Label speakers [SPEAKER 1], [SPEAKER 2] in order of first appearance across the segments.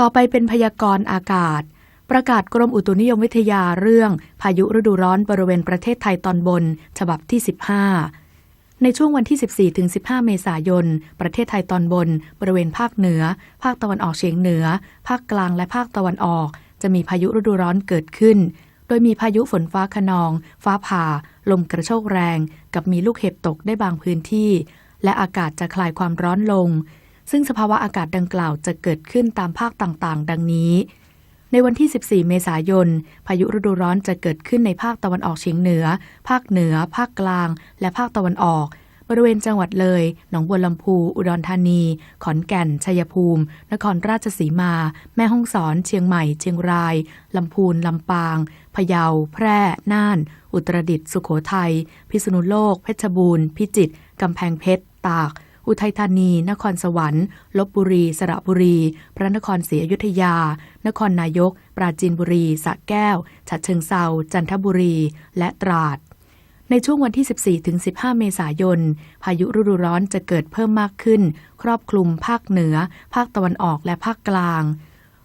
[SPEAKER 1] ต่อไปเป็นพยากรณ์อากาศ ประกาศกรมอุตุนิยมวิทยาเรื่อง พายุฤดูร้อนบริเวณประเทศไทยตอนบน ฉบับที่ 15 ในช่วงวันที่ 14ถึง15 เมษายน ประเทศไทยตอนบน บริเวณภาคเหนือ ภาคตะวันออกเฉียงเหนือ ภาคกลางและภาคตะวันออก จะมีพายุฤดูร้อนเกิดขึ้น โดยมีพายุฝนฟ้าขนอง ฟ้าผ่า ลมกระโชกแรง กับมีลูกเห็บตกได้บางพื้นที่ และอากาศจะคลายความร้อนลง ซึ่งสภาวะอากาศดังกล่าวจะเกิดขึ้นตามภาคต่างๆ ดังนี้ ในวันที่ 14 เมษายน พายุฤดูร้อนจะเกิดขึ้นในภาคตะวันออกเฉียงเหนือ ภาคเหนือ ภาคกลาง และภาคตะวันออก บริเวณจังหวัดเลย หนองบัวลำพู อุดรธานี ขอนแก่น ชัยภูมิ นครราชสีมา แม่ฮ่องสอน เชียงใหม่ เชียงราย ลำพูน ลำปาง พะเยา แพร่ น่าน อุตรดิตถ์ สุโขทัย พิษณุโลก เพชรบูรณ์ พิจิตร กำแพงเพชร ตาก อุทัยธานี นครสวรรค์ ลบบุรี สระบุรี พระนครศรีอยุธยา นครนายก ปราจีนบุรีสระแก้ว ฉะเชิงเซา จันทบุรี และตราด ในช่วงวันที่ 14ถึง15 เมษายน พายุฤดูร้อนจะเกิดเพิ่มมากขึ้น ครอบคลุมภาคเหนือ ภาคตะวันออกและภาคกลาง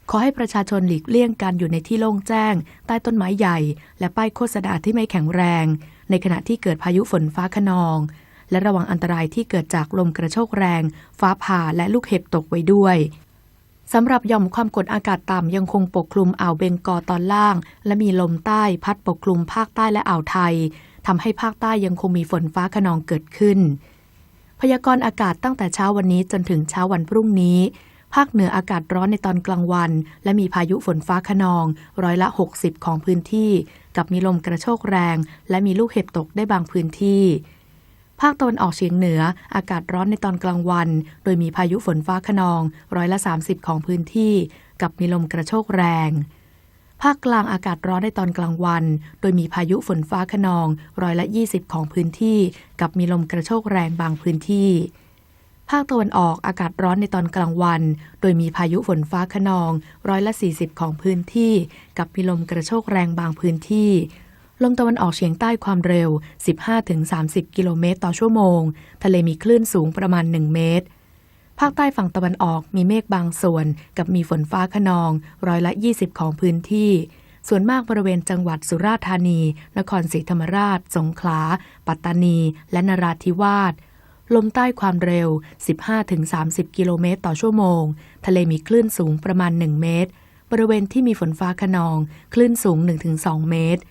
[SPEAKER 1] ขอให้ประชาชนหลีกเลี่ยงการอยู่ในที่โล่งแจ้ง ใต้ต้นไม้ใหญ่ และป้ายโฆษณาที่ไม่แข็งแรง ในขณะที่เกิดพายุฝนฟ้าขนอง และระวังอันตรายที่เกิดจากลมกระโชกแรง ฟ้าผ่าและลูกเห็บตกไว้ด้วยสำหรับหย่อมความกดอากาศต่ำยังคงปกคลุมอ่าวเบงกอตอนล่าง และมีลมใต้พัดปกคลุมภาคใต้และอ่าวไทยทำให้ภาคใต้ยังคงมีฝนฟ้าขนองเกิดขึ้น พยากรณ์อากาศตั้งแต่เช้าวันนี้จนถึงเช้าวันพรุ่งนี้ ภาคเหนืออากาศร้อนในตอนกลางวัน และมีพายุฝนฟ้าขนอง ร้อยละ 60 ของพื้นที่ กับมีลมกระโชกแรง และมีลูกเห็บตกได้บางพื้นที่ ภาคตะวันออกเฉียงเหนือ อากาศร้อนในตอนกลางวัน โดยมีพายุฝนฟ้าขนองร้อยละ 30 ของพื้นที่ กับมีลมกระโชกแรง ภาคกลางอากาศร้อนในตอนกลางวัน โดยมีพายุฝนฟ้าขนองร้อยละ 20 ของพื้นที่ กับมีลมกระโชกแรงบางพื้นที่ภาคตะวันออกอากาศร้อนในตอนกลางวัน โดยมีพายุฝนฟ้าขนองร้อยละ 40 ของพื้นที่ กับมีลมกระโชกแรงบางพื้นที่ ลมตะวันออกเฉียงใต้ความเร็ว 15-30 กิโลเมตรต่อชั่วโมง ทะเลมีคลื่นสูงประมาณ 1 เมตร ภาคใต้ฝั่งตะวันออกมีเมฆบางส่วน กับมีฝนฟ้าขนอง ร้อยละ 20 ของพื้นที่ ส่วนมากบริเวณจังหวัดสุราษฎร์ธานี นครศรีธรรมราช สงขลา ปัตตานี และนราธิวาส ลมใต้ความเร็ว 15-30 กิโลเมตรต่อชั่วโมง ทะเลมีคลื่นสูงประมาณ 1 เมตร บริเวณที่มีฝนฟ้าขนอง คลื่นสูง 1-2 เมตร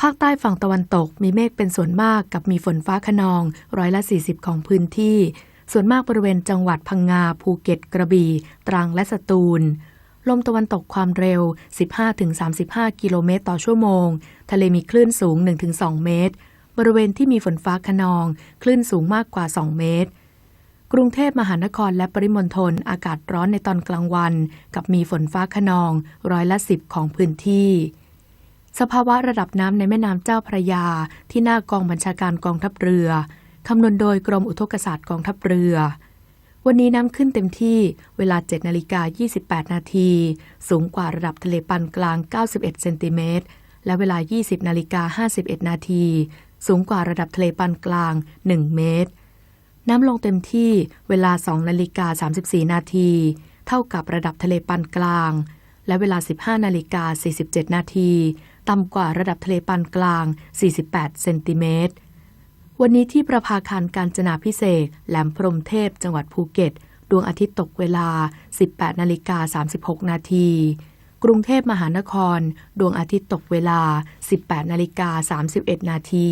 [SPEAKER 1] ภาคใต้ฝั่งตะวันตกมีเมฆเป็นส่วนมากกับมีฝนฟ้าขนองร้อยละ 40 ของพื้นที่ ส่วนมากบริเวณจังหวัดพังงา ภูเก็ตกระบี่ ตรังและสตูล ลมตะวันตกความเร็ว 15-35 กิโลเมตรต่อชั่วโมง ทะเลมีคลื่นสูง 1-2 เมตร บริเวณที่มีฝนฟ้าขนอง คลื่นสูงมากกว่า 2 เมตร กรุงเทพมหานครและปริมณฑลอากาศร้อนในตอนกลางวัน กับมีฝนฟ้าขนองร้อยละ 10 ของพื้นที่ สภาวะระดับน้ำในแม่น้ำเจ้าพระยา ที่หน้ากองบัญชาการกองทัพเรือคำนวณโดยกรมอุทกศาสตร์กองทัพเรือ วันนี้น้ำขึ้นเต็มที่เวลา 7นาฬิกา28 นาทีสูงกว่าระดับทะเลปานกลาง 91 เซนติเมตร และเวลา 20นาฬิกา51 นาทีสูงกว่าระดับทะเลปานกลาง 1 เมตร น้ำลงเต็มที่เวลา 2 นาฬิกา 34 นาที เท่ากับระดับทะเลปานกลาง และเวลา 15 นาฬิกา 47 นาที ต่ำกว่าระดับทะเลปานกลาง 48 เซนติเมตร วันนี้ที่ประภาคารการจนาพิเศษแหลมพรมเทพจังหวัดภูเก็ต ดวงอาทิตย์ตกเวลา 18 นาฬิกา 36 นาที กรุงเทพมหานคร ดวงอาทิตย์ตกเวลา 18 นาฬิกา 31 นาที